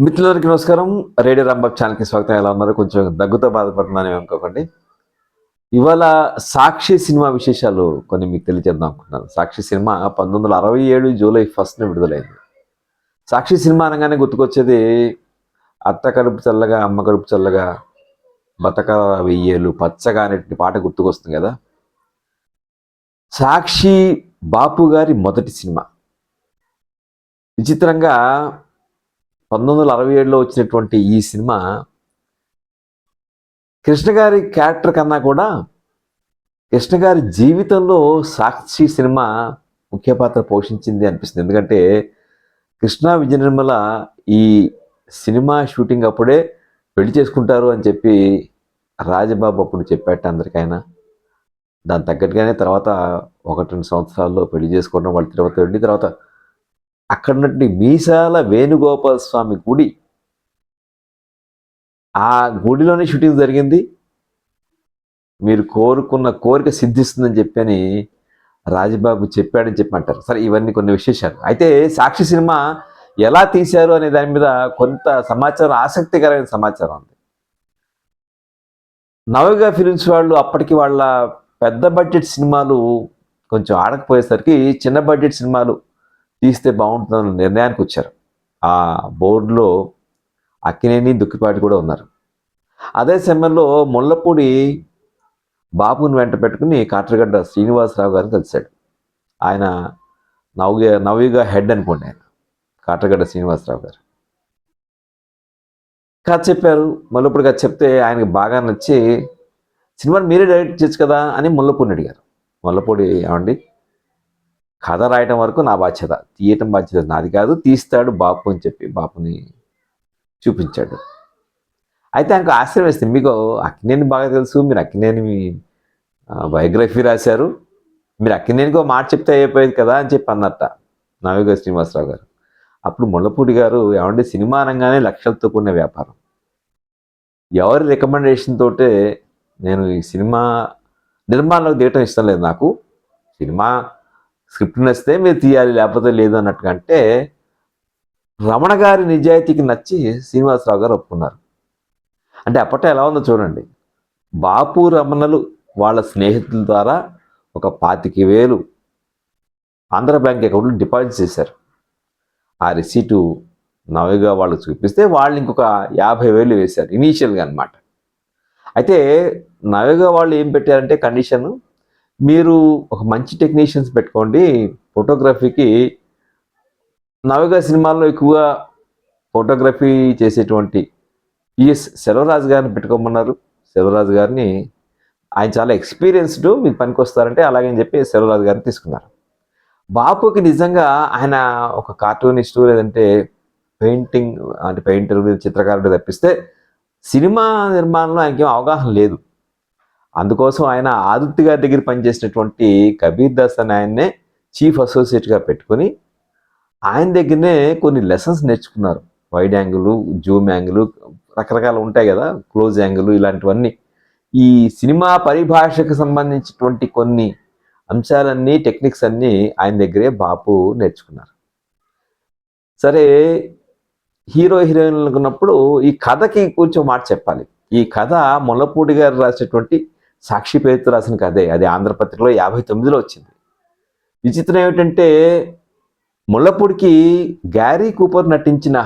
మిత్రులందరికీ నమస్కారం. రేడియో రాంబాబ్ ఛానల్కి స్వాగతం. ఎలా ఉన్నారు? కొంచెం దగ్గుతో బాధపడుతున్నాను అనుకోకండి. ఇవాళ సాక్షి సినిమా విశేషాలు కొన్ని మీకు తెలియజేద్దాం అనుకుంటున్నాను. సాక్షి సినిమా పంతొమ్మిది వందల అరవై ఏడు జూలై ఫస్ట్న విడుదలైంది. సాక్షి సినిమా అనగానే గుర్తుకొచ్చేది అత్త కడుపు చల్లగా అమ్మ కడుపు చల్లగా బతక వెయ్యేలు పచ్చగా అనేటువంటి పాట గుర్తుకొస్తుంది కదా. సాక్షి బాపు గారి మొదటి సినిమా. విచిత్రంగా పంతొమ్మిది వందల అరవై ఏడులో వచ్చినటువంటి ఈ సినిమా కృష్ణ గారి క్యారెక్టర్ కన్నా కూడా కృష్ణ గారి జీవితంలో సాక్షి సినిమా ముఖ్య పాత్ర పోషించింది అనిపిస్తుంది. ఎందుకంటే కృష్ణ విజయ నిర్మల ఈ సినిమా షూటింగ్ అప్పుడే పెళ్ళి చేసుకుంటారు అని చెప్పి రాజబాబు అప్పుడు చెప్పాట అందరికైనా. దాని తగ్గట్టుగానే తర్వాత ఒకటి రెండు సంవత్సరాల్లో పెళ్ళి చేసుకోవడం వాళ్ళు తిరుపతి వెళ్ళి తర్వాత అక్కడ నుండి మీసాల వేణుగోపాల స్వామి గుడి. ఆ గుడిలోనే షూటింగ్ జరిగింది. మీరు కోరుకున్న కోరిక సిద్ధిస్తుందని చెప్పని రాజబాబు చెప్పాడని చెప్పి అంటారు సరే ఇవన్నీ కొన్ని విశేషాలు. అయితే సాక్షి సినిమా ఎలా తీశారు అనే దాని మీద కొంత సమాచారం ఆసక్తికరమైన సమాచారం ఉంది. నవగా ఫిలిమ్స్ వాళ్ళు అప్పటికి వాళ్ళ పెద్ద బడ్జెట్ సినిమాలు కొంచెం ఆడకపోయేసరికి చిన్న బడ్జెట్ సినిమాలు తీస్తే బాగుంటుందన్న నిర్ణయానికి వచ్చారు. ఆ బోర్డులో అక్కినేని దుక్కిపాటి కూడా ఉన్నారు. అదే సమయంలో ముళ్ళపూడి బాబుని వెంట పెట్టుకుని కాట్రగడ్డ శ్రీనివాసరావు గారిని కలిశాడు. ఆయన నవ్య నవ్యగా హెడ్ అనుకోండి ఆయన కాట్రగడ్డ శ్రీనివాసరావు గారు. కథ చెప్పారు. ముళ్ళపూడి కథ చెప్తే ఆయనకి బాగా నచ్చి సినిమాని మీరే డైరెక్ట్ చేయొచ్చు కదా అని ముళ్ళపూడిని అడిగారు. ముళ్ళపూడి ఏమండి? కథ రాయటం వరకు నా బాధ్యత. తీయటం బాధ్యత నాది కాదు తీస్తాడు బాపు అని చెప్పి బాపుని చూపించాడు. అయితే ఆయనకు ఆశ్చర్యం వేస్తుంది మీకు అక్కినేని బాగా తెలుసు మీరు అక్కినేని మీ బయోగ్రఫీ రాశారు. మీరు అక్కినేనికి ఒక మాట చెప్తే అయిపోయేది కదా అని చెప్పి అన్నట్ట నావిగ శ్రీనివాసరావు గారు. అప్పుడు ముళ్ళపూడి గారు ఏమంటే సినిమా రంగానే లక్షలతో కూడిన వ్యాపారం. ఎవరి రికమెండేషన్ తోటే నేను ఈ సినిమా నిర్మాణంలోకి దిగటం ఇష్టం లేదు నాకు. సినిమా స్క్రిప్ట్ నచ్చితే మీరు తీయాలి లేకపోతే లేదు అన్నట్టుగా అంటే రమణ గారి నిజాయితీకి నచ్చి శ్రీనివాసరావు గారు ఒప్పుకున్నారు. అంటే అప్పట్లో ఎలా ఉందో చూడండి. బాపు రమణలు వాళ్ళ స్నేహితుల ద్వారా ఒక పాతిక వేలు ఆంధ్ర బ్యాంక్ అకౌంట్లో డిపాజిట్ చేశారు. ఆ రిసీటు నవగా వాళ్ళు చూపిస్తే వాళ్ళు ఇంకొక యాభై వేలు వేశారు ఇనీషియల్గా అనమాట అయితే నవగా వాళ్ళు ఏం పెట్టారంటే కండిషన్ మీరు ఒక మంచి టెక్నీషియన్స్ పెట్టుకోండి. ఫోటోగ్రఫీకి నవగా సినిమాల్లో ఎక్కువగా ఫోటోగ్రఫీ చేసేటువంటి పిఎస్ సెలవరాజు గారిని పెట్టుకోమన్నారు. సెలవరాజు గారిని ఆయన చాలా ఎక్స్పీరియన్స్డ్ మీకు పనికి వస్తారంటే అలాగని చెప్పి సెలవరాజు గారిని తీసుకున్నారు. బాపుకి నిజంగా ఆయన ఒక కార్టూనిస్టు లేదంటే పెయింటింగ్ అంటే పెయింటర్ చిత్రకారుడు తప్పిస్తే సినిమా నిర్మాణంలో ఆయనకేం అవగాహన లేదు. అందుకోసం ఆయన ఆదిత్య గారి దగ్గర పనిచేసినటువంటి కబీర్ దాస్ అని ఆయన్నే చీఫ్ అసోసియేట్గా పెట్టుకొని ఆయన దగ్గరనే కొన్ని లెసన్స్ నేర్చుకున్నారు. వైడ్ యాంగిల్ జూమ్ యాంగిల్ రకరకాలు ఉంటాయి కదా క్లోజ్ యాంగిల్ ఇలాంటివన్నీ. ఈ సినిమా పరిభాషకు సంబంధించినటువంటి కొన్ని అంశాలన్నీ టెక్నిక్స్ అన్నీ ఆయన దగ్గరే బాపు నేర్చుకున్నారు. సరే హీరో హీరోయిన్లు అనుకున్నప్పుడు ఈ కథకి కొంచెం మాట చెప్పాలి. ఈ కథ మొలపూడి గారు రాసినటువంటి సాక్షి పేరుతో రాసిన కథే. అది ఆంధ్రపత్రికలో యాభై తొమ్మిదిలో వచ్చింది. విచిత్రం ఏమిటంటే ముళ్ళపూడికి గ్యారీ కూపర్ నటించిన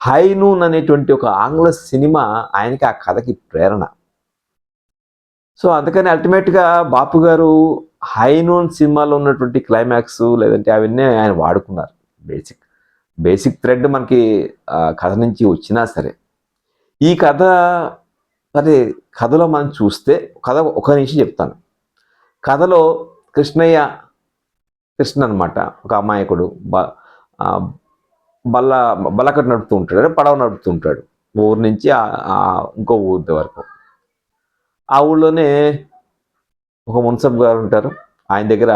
హైనూన్ అనేటువంటి ఒక ఆంగ్ల సినిమా ఆయనకి ఆ కథకి ప్రేరణ. సో అందుకని అల్టిమేట్గా బాపు గారు హైనూన్ సినిమాలో ఉన్నటువంటి క్లైమాక్స్ లేదంటే అవన్నీ ఆయన వాడుకున్నారు. బేసిక్ బేసిక్ థ్రెడ్ మనకి కథ నుంచి వచ్చినా సరే. ఈ కథ మరి కథలో మనం చూస్తే కథ ఒక నిమిషం చెప్తాను. కథలో కృష్ణయ్య కృష్ణ అనమాట ఒక అమాయకుడు బ బల్ల బల్లకట్టు నడుపుతూ ఉంటాడు అంటే పడవ నడుపుతూ ఉంటాడు ఊరు నుంచి ఇంకో ఊరి వరకు. ఆ ఊళ్ళోనే ఒక మున్సబ్ గారు ఉంటారు. ఆయన దగ్గర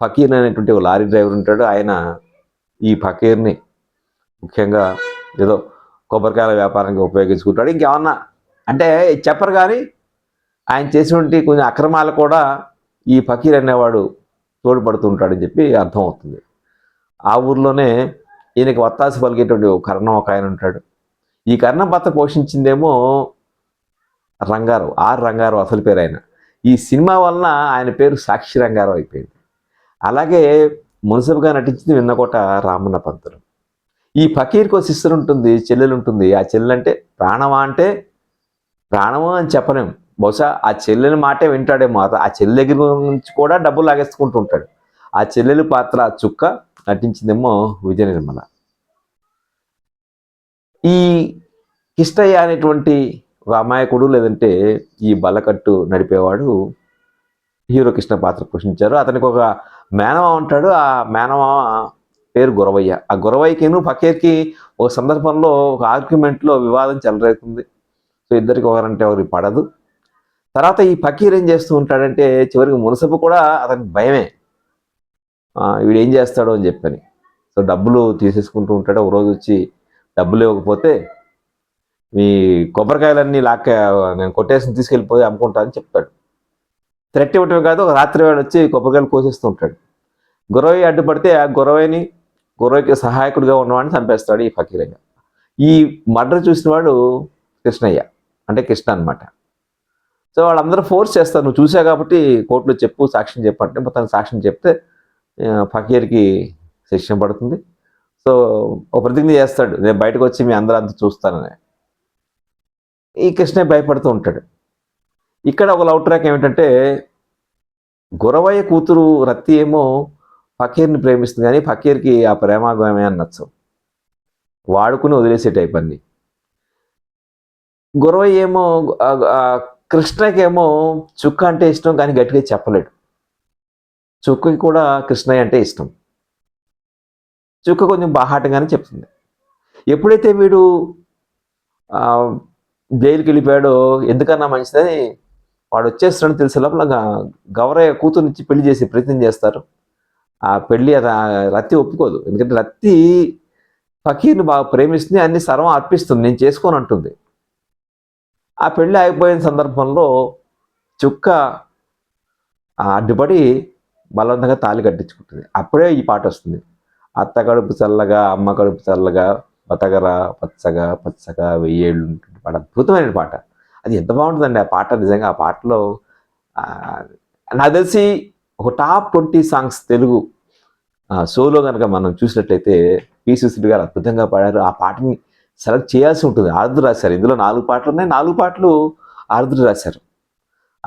ఫకీర్ అనేటువంటి ఒక లారీ డ్రైవర్ ఉంటాడు. ఆయన ఈ ఫకీర్ని ముఖ్యంగా ఏదో కొబ్బరికాయల వ్యాపారానికి ఉపయోగించుకుంటాడు. ఇంకేమన్నా అంటే చెప్పరు కానీ ఆయన చేసినటువంటి కొన్ని అక్రమాలు కూడా ఈ ఫకీర్ అనేవాడు తోడ్పడుతూ ఉంటాడని చెప్పి అర్థమవుతుంది. ఆ ఊర్లోనే ఈయనకి వత్తాసి పలికేటువంటి ఒక కర్ణం ఒక ఆయన ఉంటాడు. ఈ కర్ణం భర్త పోషించిందేమో రంగారావు ఆర్ రంగారావు అసలు పేరు ఆయన. ఈ సినిమా వలన ఆయన పేరు సాక్షి రంగారావు అయిపోయింది. అలాగే మున్సిఫ్గా నటించింది విన్నకోట రామన్న పంతులు. ఈ ఫకీర్కి ఒక సిస్టర్ ఉంటుంది చెల్లెలు ఉంటుంది. ఆ చెల్లెలు అంటే ప్రాణమా అంటే ప్రాణము అని చెప్పలేం. బహుశా ఆ చెల్లెని మాటే వింటాడేమో. అత- ఆ చెల్లె దగ్గర నుంచి కూడా డబ్బులు లాగేసుకుంటూ ఉంటాడు. ఆ చెల్లెలి పాత్ర చుక్క నటించిందేమో విజయ నిర్మల ఈ కిష్టయ్య అనేటువంటి అమాయకుడు లేదంటే ఈ బల్లకట్టు నడిపేవాడు హీరో కృష్ణ పాత్ర పోషించారు. అతనికి ఒక మేనమా ఉంటాడు. ఆ మేనమా పేరు గురవయ్య. ఆ గురవయ్యకిను ఫకీర్కి ఒక సందర్భంలో ఒక ఆర్గ్యుమెంట్లో వివాదం చెలరేగుతుంది. సో ఇద్దరికి ఒకరంటే ఒకరికి పడదు. తర్వాత ఈ ఫకీర్ ఏం చేస్తూ ఉంటాడంటే చివరికి మునసపు కూడా అతనికి భయమే. వీడు ఏం చేస్తాడో అని చెప్పని. సో డబ్బులు తీసేసుకుంటూ ఉంటాడు. ఒక రోజు వచ్చి డబ్బులు ఇవ్వకపోతే మీ కొబ్బరికాయలన్నీ లాక్క నేను కొట్టేసి తీసుకెళ్ళిపోయి అమ్ముకుంటానని చెప్తాడు. థ్రెట్ ఇవ్వటమే కాదు ఒక రాత్రి వాడు వచ్చి కొబ్బరికాయలు కోసేస్తూ ఉంటాడు. గురవయ్య అడ్డుపడితే ఆ గురవయ్యని గురవయ్యకి సహాయకుడిగా ఉన్నవాడిని చంపేస్తాడు ఈ ఫకీరయ్య ఈ మర్డర్ చూసిన వాడు కృష్ణయ్య. అంటే కృష్ణ అన్నమాట. సో వాళ్ళందరూ ఫోర్స్ చేస్తారు నువ్వు చూసా కాబట్టి కోర్టులో చెప్పు సాక్ష్యం చెప్పంటే మొత్తానికి సాక్ష్యం చెప్తే ఫకీర్కి శిక్ష పడుతుంది. సో ఒక ప్రతిజ్ఞ చేస్తాడు నేను బయటకు వచ్చి మీ అందరూ అంతా చూస్తానని. ఈ కృష్ణే భయపడుతూ ఉంటాడు. ఇక్కడ ఒక లవ్ ట్రాక్ ఏమిటంటే గురవయ్య కూతురు రత్తి ఏమో ఫకీర్ని ప్రేమిస్తుంది కానీ ఫకీర్కి ఆ ప్రేమాగమే అని నచ్చవు వాడుకుని వదిలేసే టైప్ అన్ని గురవయ్య ఏమో కృష్ణకేమో చుక్క అంటే ఇష్టం కానీ గట్టిగా చెప్పలేడు. చుక్కకి కూడా కృష్ణయ్య అంటే ఇష్టం. చుక్క కొంచెం బాహాటంగానే చెప్తుంది. ఎప్పుడైతే వీడు జైలుకి వెళ్ళిపోయాడో ఎందుకన్నా మంచిదని వాడు వచ్చేస్తాడని తెలిసే లోపల గౌరయ్య కూతురునిచ్చి పెళ్ళి చేసి ప్రయత్నం చేస్తారు. ఆ పెళ్ళి అది రత్తి ఒప్పుకోదు. ఎందుకంటే రత్తి ఫకీర్ని బాగా ప్రేమిస్తుంది అన్ని సర్వం అర్పిస్తుంది. నేను చేసుకోను అంటుంది ఆ పెళ్ళి ఆగిపోయిన సందర్భంలో చుక్క అడ్డుపడి బలవంతంగా తాళి కట్టించుకుంటుంది. అప్పుడే ఈ పాట వస్తుంది. అత్త కడుపు చల్లగా అమ్మ కడుపు చల్లగా బతగరా పచ్చగా పచ్చగా వెయ్యేళ్ళు ఉంటుంది పాట. అద్భుతమైన పాట. అది ఎంత బాగుంటుందండి ఆ పాట. నిజంగా ఆ పాటలో నాకు తెలిసి ఒక టాప్ ట్వంటీ సాంగ్స్ తెలుగు షోలో కనుక మనం చూసినట్లయితే పి సుశీల్ గారు అద్భుతంగా పాడారు. ఆ పాటని సెలెక్ట్ చేయాల్సి ఉంటుంది. ఆరుద్ర రాశారు. ఇందులో నాలుగు పాటలు ఉన్నాయి. నాలుగు పాటలు ఆరుద్ర రాశారు.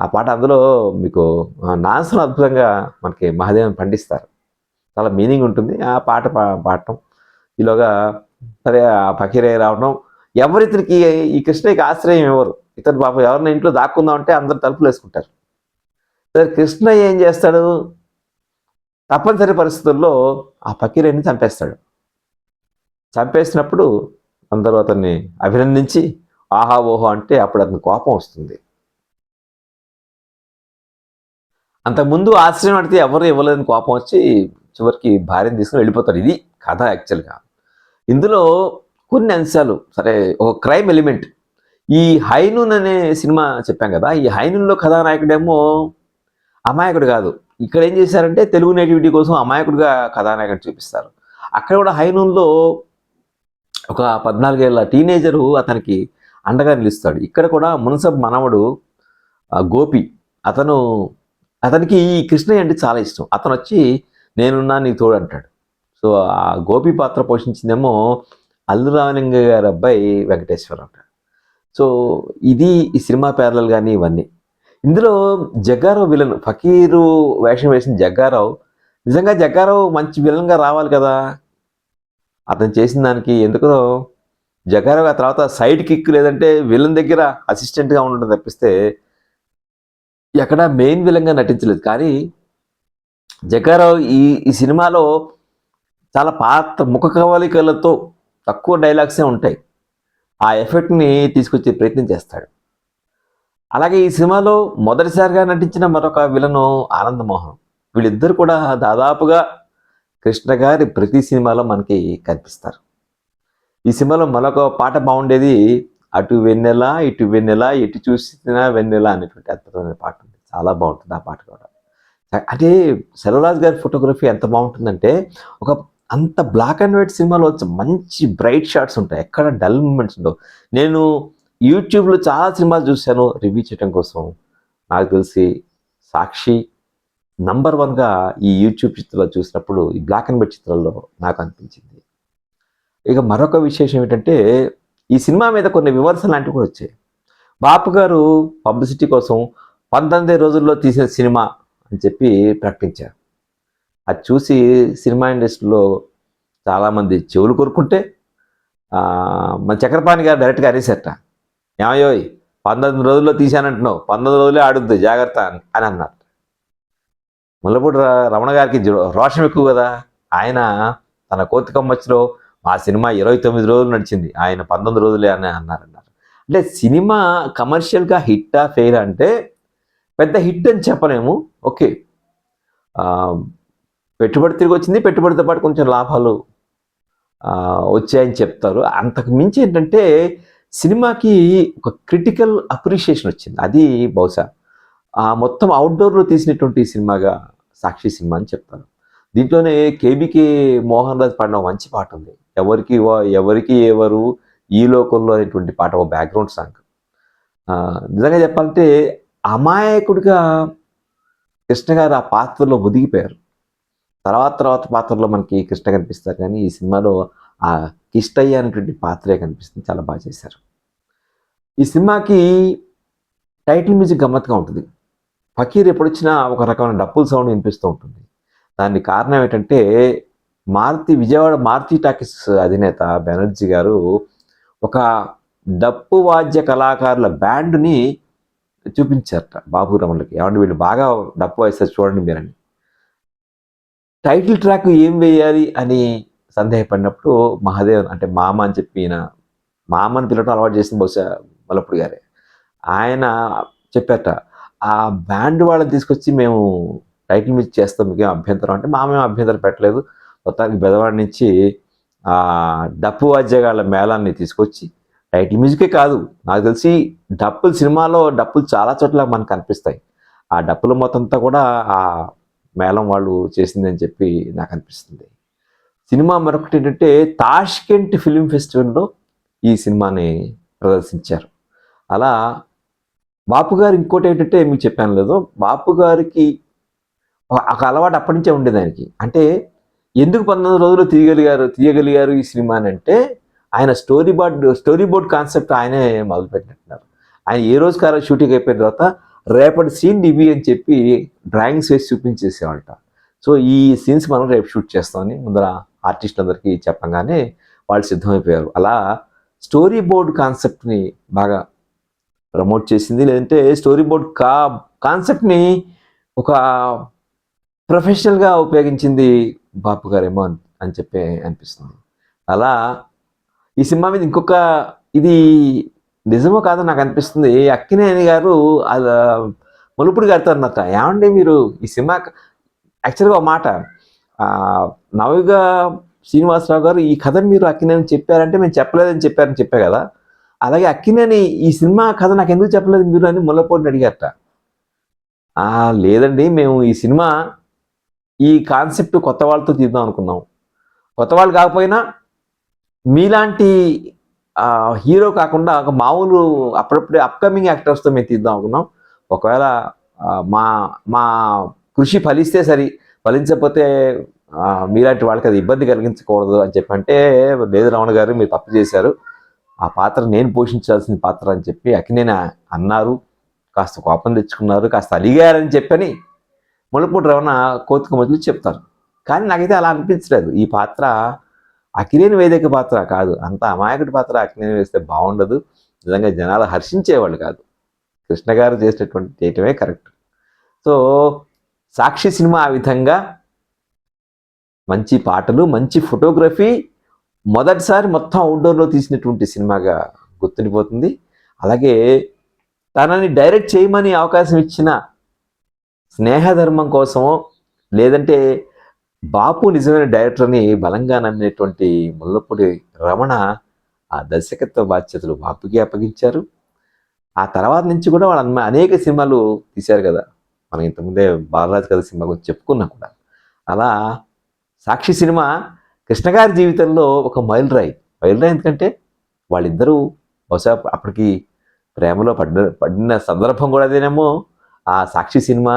ఆ పాట అందులో మీకు నాన్సన్ అద్భుతంగా మనకి మహాదేవన్ పండిస్తారు. చాలా మీనింగ్ ఉంటుంది. ఆ పాట పాడటం. ఈలోగా సరే ఆ ఫకీరయ్య రావడం. ఎవరితనికి ఈ కృష్ణకి ఆశ్రయం ఎవరు? ఇతను పాప ఎవరిని ఇంట్లో దాక్కుందాం అంటే అందరు తలుపులు వేసుకుంటారు. సరే కృష్ణ ఏం చేస్తాడు? తప్పనిసరి పరిస్థితుల్లో ఆ ఫకీరయ్యని చంపేస్తాడు. చంపేసినప్పుడు అందరూ అతన్ని అభినందించి ఆహా ఓహో అంటే అప్పుడు అతనికి కోపం వస్తుంది. అంతకుముందు ఆశ్రయం పడితే ఎవరు ఇవ్వలేదని కోపం వచ్చి చివరికి భార్యను తీసుకుని వెళ్ళిపోతాడు. ఇది కథ యాక్చువల్గా ఇందులో కొన్ని అంశాలు సరే ఒక క్రైమ్ ఎలిమెంట్ ఈ హైనూన్ అనే సినిమా చెప్పాం కదా ఈ హైనూన్లో కథానాయకుడేమో అమాయకుడు కాదు. ఇక్కడ ఏం చేశారంటే తెలుగు నేటివిటీ కోసం అమాయకుడిగా కథానాయకుడు చూపిస్తారు. అక్కడ కూడా హైనూన్లో ఒక పద్నాలుగేళ్ళ టీనేజరు అతనికి అండగా నిలుస్తాడు. ఇక్కడ కూడా మున్సబ్ మనవడు గోపి అతను అతనికి ఈ కృష్ణయ్య అంటే చాలా ఇష్టం. అతను వచ్చి నేనున్నా నీకు తోడు అంటాడు. సో ఆ గోపి పాత్ర పోషించిందేమో అల్లు రామలింగ గారి అబ్బాయి వెంకటేశ్వర అంటాడు. సో ఇది ఈ సినిమా పేర్లలు కానీ ఇవన్నీ. ఇందులో జగ్గారావు విలన్ ఫకీరు వేషం వేసిన జగ్గారావు నిజంగా జగ్గారావు మంచి విలన్గా రావాలి కదా? అతను చేసిన దానికి ఎందుకో జకారో ఆ తర్వాత సైడ్ కిక్ లేదంటే విలన్ దగ్గర అసిస్టెంట్గా ఉండడం తప్పిస్తే ఎక్కడ మెయిన్ విలన్గా నటించలేదు. కానీ జకారో ఈ ఈ సినిమాలో చాలా పాత ముఖ కవలికలతో తక్కువ డైలాగ్సే ఉంటాయి. ఆ ఎఫెక్ట్ని తీసుకొచ్చే ప్రయత్నం చేస్తాడు. అలాగే ఈ సినిమాలో మొదటిసారిగా నటించిన మరొక విలను ఆనందమోహన్. వీళ్ళిద్దరు కూడా దాదాపుగా కృష్ణ గారి ప్రతి సినిమాలో మనకి కనిపిస్తారు. ఈ సినిమాలో మరొక పాట బాగుండేది అటు వెన్నెల ఇటు వెన్నెల ఎటు చూసినా వెన్నెల అనేటువంటి అద్భుతమైన పాట ఉంది. చాలా బాగుంటుంది ఆ పాట కూడా. అంటే సెల్వరాజ్ గారి ఫోటోగ్రఫీ ఎంత బాగుంటుందంటే ఒక అంత బ్లాక్ అండ్ వైట్ సినిమాలో వచ్చి మంచి బ్రైట్ షాట్స్ ఉంటాయి. ఎక్కడ డల్ మూమెంట్స్ ఉండవు. నేను యూట్యూబ్లో చాలా సినిమాలు చూశాను రివ్యూ చేయడం కోసం. నాకు తెలిసి సాక్షి నంబర్ వన్గా ఈ యూట్యూబ్ చిత్రాలు చూసినప్పుడు ఈ బ్లాక్ అండ్ వైట్ చిత్రాల్లో నాకు అనిపించింది. ఇక మరొక విశేషం ఏంటంటే ఈ సినిమా మీద కొన్ని విమర్శలు లాంటివి కూడా వచ్చాయి. బాపు గారు పబ్లిసిటీ కోసం పంతొమ్మిది రోజుల్లో తీసిన సినిమా అని చెప్పి ప్రకటించారు. అది చూసి సినిమా ఇండస్ట్రీలో చాలామంది చెవులు కొరుకుంటే మన చక్రపాణి గారు డైరెక్ట్గా అనేసట ఏమయ్యోయ్ పంతొమ్మిది రోజుల్లో తీశానంటున్నావు పంతొమ్మిది రోజులే ఆడుద్ది జాగ్రత్త అని అన్నారు. ముల్లపూడి రమణ గారికి రోషం ఎక్కువ కదా. ఆయన తన కోతికమ్మచ్చిలో ఆ సినిమా ఇరవై తొమ్మిది రోజులు నడిచింది. ఆయన పంతొమ్మిది రోజులే అని అన్నారన్నారు. అంటే సినిమా కమర్షియల్గా హిట్టా ఫెయిల్ అంటే పెద్ద హిట్ అని చెప్పలేము. ఓకే. పెట్టుబడి తిరిగి వచ్చింది. పెట్టుబడితో పాటు కొంచెం లాభాలు వచ్చాయని చెప్తారు. అంతకు మించి ఏంటంటే సినిమాకి ఒక క్రిటికల్ అప్రిషియేషన్ వచ్చింది. అది బహుశా ఆ మొత్తం అవుట్డోర్లో తీసినటువంటి సినిమాగా సాక్షి సినిమా అని చెప్తాను దీంట్లోనే కేబీకే మోహన్ రాజ్ పాడిన మంచి పాట ఉంది. ఎవరికి ఎవరికి ఎవరు ఈ లోకంలో అనేటువంటి పాట ఒక బ్యాక్గ్రౌండ్ సాంగ్ నిజంగా చెప్పాలంటే అమాయకుడిగా కృష్ణ గారు ఆ పాత్రలో ఒదిగిపోయారు తర్వాత తర్వాత పాత్రలో మనకి కృష్ణ కనిపిస్తారు కానీ ఈ సినిమాలో ఆ కిష్టయ్య అనేటువంటి పాత్రే కనిపిస్తుంది. చాలా బాగా చేశారు. ఈ సినిమాకి టైటిల్ మ్యూజిక్ గమ్మత్తుగా ఉంటుంది. ఫకీర్ ఎప్పుడు వచ్చినా ఒక రకమైన డప్పుల సౌండ్ వినిపిస్తూ ఉంటుంది. దానికి కారణం ఏంటంటే మారుతి విజయవాడ మారుతి టాకీస్ అధినేత బెనర్జీ గారు ఒక డప్పు వాద్య కళాకారుల బ్యాండ్ని చూపించారట బాబు రమణకి ఏమంటే వీళ్ళు బాగా డప్పు వేస్తారు చూడండి మీరని. టైటిల్ ట్రాక్ ఏం వేయాలి అని సందేహపడినప్పుడు మహాదేవన్ అంటే మామ అని చెప్పి మామని పిలవటం అలవాటు చేసింది బహుశా మలప్పుడు గారే. ఆయన చెప్పారట ఆ బ్యాండ్ వాళ్ళని తీసుకొచ్చి మేము టైటిల్ మ్యూజిక్ చేస్తాం. మీకు అభ్యంతరం? అంటే మామేం అభ్యంతరం పెట్టలేదు. మొత్తానికి బెదవాడి నుంచి డప్పు వాద్యగాళ్ళ మేళాన్ని తీసుకొచ్చి టైటిల్ మ్యూజికే కాదు. నాకు తెలిసి డప్పులు సినిమాలో డప్పులు చాలా చోట్ల మనకు కనిపిస్తాయి. ఆ డప్పుల మొత్తంతా కూడా ఆ మేళం వాళ్ళు చేసిందని చెప్పి నాకు అనిపిస్తుంది. సినిమా మరొకటి ఏంటంటే తాష్కెంట్ ఫిలిం ఫెస్టివల్లో ఈ సినిమాని ప్రదర్శించారు. అలా బాపు గారు ఇంకోటి ఏంటంటే మీకు చెప్పాను లేదు. బాపు గారికి ఒక అలవాటు అప్పటి నుంచే ఉండేది ఆయనకి. అంటే ఎందుకు పంతొమ్మిది రోజులు తీయగలిగారు తీయగలిగారు ఈ సినిమా అని అంటే ఆయన story board story board concept ఆయనే మొదలుపెట్టినట్టున్నారు. ఆయన ఏ రోజు కారు షూటింగ్ అయిపోయిన తర్వాత రేపటి సీన్ ఇవి అని చెప్పి డ్రాయింగ్స్ వేసి చూపించేసేవాళ్ళట. సో ఈ సీన్స్ మనం రేపు షూట్ చేస్తామని ముందర ఆర్టిస్టులందరికీ చెప్పంగానే వాళ్ళు సిద్ధమైపోయారు. అలా స్టోరీ బోర్డ్ కాన్సెప్ట్ని బాగా ప్రమోట్ చేసింది లేదంటే స్టోరీ బోర్డ్ కా కాన్సెప్ట్ని ఒక ప్రొఫెషనల్గా ఉపయోగించింది బాపు గారేమో అని అని చెప్పి అనిపిస్తుంది. అలా ఈ సినిమా మీద ఇంకొక ఇది నిజమో కాదో నాకు అనిపిస్తుంది. అక్కినేని గారు అలా మలుపుడు గారితో అన్నట్ట ఏమండి మీరు ఈ సినిమా యాక్చువల్గా ఒక మాట ఆ, నవయుగ శ్రీనివాసరావు గారు ఈ కథ మీరు అక్కినేని చెప్పారంటే మేము చెప్పలేదని చెప్పారని చెప్పే కదా అలాగే అక్కినేని ఈ సినిమా కథ నాకు ఎందుకు చెప్పలేదు మీరు అని ముల్లపోటిని అడిగారట. లేదండి మేము ఈ సినిమా ఈ కాన్సెప్ట్ కొత్త వాళ్ళతో తీద్దాం అనుకున్నాం. కొత్త వాళ్ళు కాకపోయినా మీలాంటి హీరో కాకుండా ఒక మామూలు అప్పుడప్పుడే అప్కమింగ్ యాక్టర్స్తో మేము తీద్దాం అనుకున్నాం. ఒకవేళ మా మా కృషి ఫలిస్తే సరి ఫలించకపోతే మీలాంటి వాళ్ళకి అది ఇబ్బంది కలిగించకూడదు అని చెప్పి అంటే లేదు రమణ గారు మీరు తప్పు చేశారు. ఆ పాత్ర నేను పోషించాల్సిన పాత్ర అని చెప్పి అక్కినేని అన్నారు. కాస్త కోపం తెచ్చుకున్నారు కాస్త అలిగారని చెప్పని ముళ్ళపూడి రమణ కోతిక మొదలు చెప్తారు. కానీ నాకైతే అలా అనిపించలేదు. ఈ పాత్ర అకినేని వేదిక పాత్ర కాదు. అంత అమాయకుడి పాత్ర అకినేని వేస్తే బాగుండదు. నిజంగా జనాలు హర్షించేవాళ్ళు కాదు. కృష్ణ గారు చేసేటటువంటి చేయటమే కరెక్ట్. సో సాక్షి సినిమా ఆ విధంగా మంచి పాటలు మంచి ఫోటోగ్రఫీ మొదటిసారి మొత్తం అవుట్డోర్లో తీసినటువంటి సినిమాగా గుర్తుండిపోతుంది. అలాగే తనని డైరెక్ట్ చేయమని అవకాశం ఇచ్చిన స్నేహధర్మం కోసం లేదంటే బాపు నిజమైన డైరెక్టర్ని బలంగా నమ్మినటువంటి ముల్లపూడి రమణ ఆ దర్శకత్వ బాధ్యతలు బాపుకి అప్పగించారు. ఆ తర్వాత నుంచి కూడా వాళ్ళ అనేక సినిమాలు తీశారు కదా. మనం ఇంతకుముందే బాలరాజు కథ సినిమా గురించి చెప్పుకున్నా కూడా. అలా సాక్షి సినిమా కృష్ణగారి జీవితంలో ఒక మైలురాయి. మైలురాయి ఎందుకంటే వాళ్ళిద్దరూ బహుశా అప్పటికి ప్రేమలో పడ్డ పడిన సందర్భం కూడా అదేనేమో ఆ సాక్షి సినిమా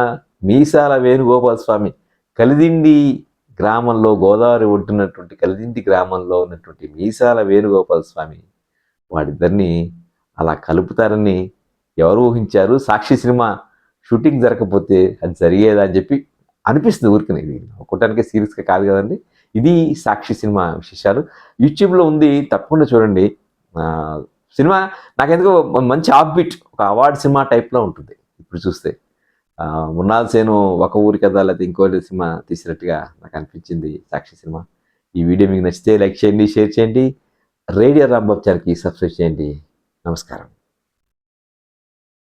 మీసాల వేణుగోపాల స్వామి కలిదిండి గ్రామంలో గోదావరి ఒడ్డున్నటువంటి కలిదిండి గ్రామంలో ఉన్నటువంటి మీసాల వేణుగోపాల స్వామి వాడిద్దరిని అలా కలుపుతారని ఎవరు ఊహించారు. సాక్షి సినిమా షూటింగ్ జరగకపోతే అది జరిగేదా అని చెప్పి అనిపిస్తుంది ఊరికి ఇది ఒక్కటానికి సీరియస్గా కాదు కదండి. ఇది సాక్షి సినిమా విశేషాలు. యూట్యూబ్లో ఉంది తప్పకుండా చూడండి. సినిమా నాకెందుకో మంచి ఆఫ్బిట్ ఒక అవార్డ్ సినిమా టైప్లో ఉంటుంది. ఇప్పుడు చూస్తే. ఆ, మున్నాల్ సేను ఒక ఊరి కథ లేకపోతే ఇంకో సినిమా తీసినట్టుగా నాకు అనిపించింది సాక్షి సినిమా. ఈ వీడియో మీకు నచ్చితే లైక్ చేయండి షేర్ చేయండి. రేడియో రాంబాబు ఛానల్కి సబ్స్క్రైబ్ చేయండి. నమస్కారం.